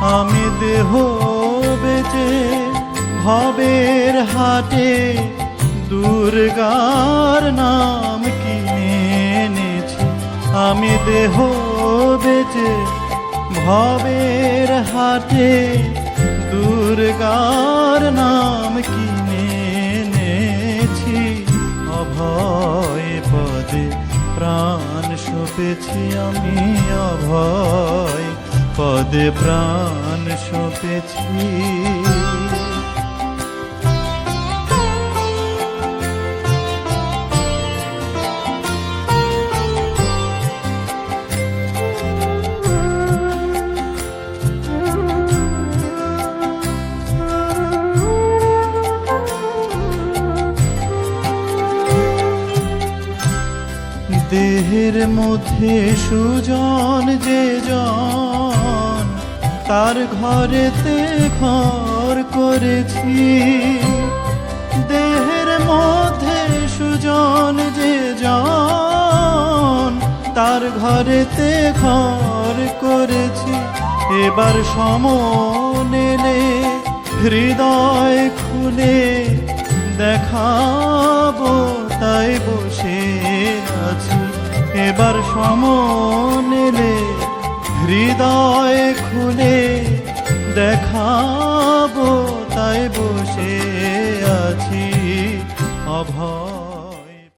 আমি দেহ বেচে ভবের হাটে দুর্গার নাম কিনে এনেছি। আমি দেহ বেচে ভবের হাটে দুর্গার নাম কিনে এনেছি। অভয় পদে প্রাণ সপেছি আমি, অভয় পদে প্রাণ সপেছি। দেহের মধ্যে সুজন যে জন তার ঘরেতে ঘর করেছি। দেহের মধ্যে সুজন যে জন, তার ঘরেতে ঘর করেছি। এবার সমনেলে হৃদয় খুলে দেখাবো, তাই বসে আছি। এবার সমনেলে হৃদয় খুলে দেখাবো তাই বসে আছি অভয়।